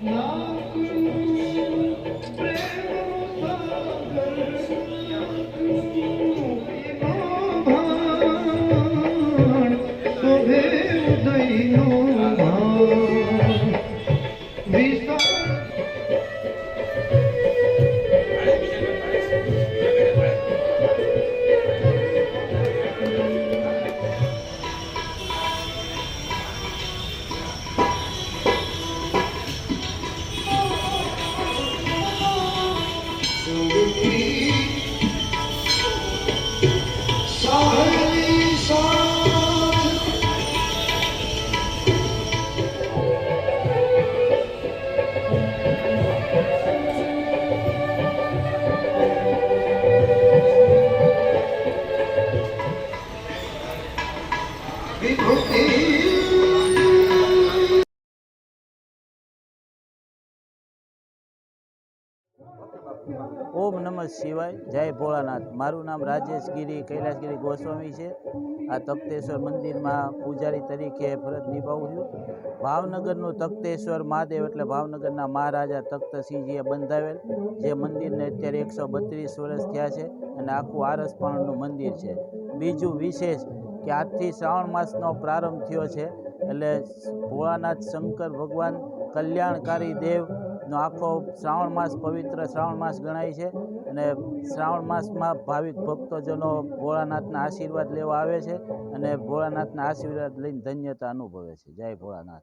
나 ઓમ નમઃ શિવાય. જય ભોળાનાથ. મારું નામ રાજેશગીરી કૈલાસગીરી ગોસ્વામી છે. આ તપ્તેશ્વર મંદિરમાં પૂજારી તરીકે ફરજ નિભાવું છું. ભાવનગરનું તખ્તેશ્વર મહાદેવ એટલે ભાવનગરના મહારાજા તખ્તસિંહજીએ બંધાવેલ, જે મંદિરને અત્યારે એકસો બત્રીસ વર્ષ થયા છે અને આખું આરસપાણનું મંદિર છે. બીજું વિશેષ કે આજથી શ્રાવણ માસનો પ્રારંભ થયો છે એટલે ભોળાનાથ શંકર ભગવાન કલ્યાણકારી દેવનો આખો શ્રાવણ માસ પવિત્ર શ્રાવણ માસ ગણાય છે અને શ્રાવણ માસમાં ભાવિક ભક્તોજનો ભોળાનાથના આશીર્વાદ લેવા આવે છે અને ભોળાનાથના આશીર્વાદ લઈને ધન્યતા અનુભવે છે. જય ભોળાનાથ.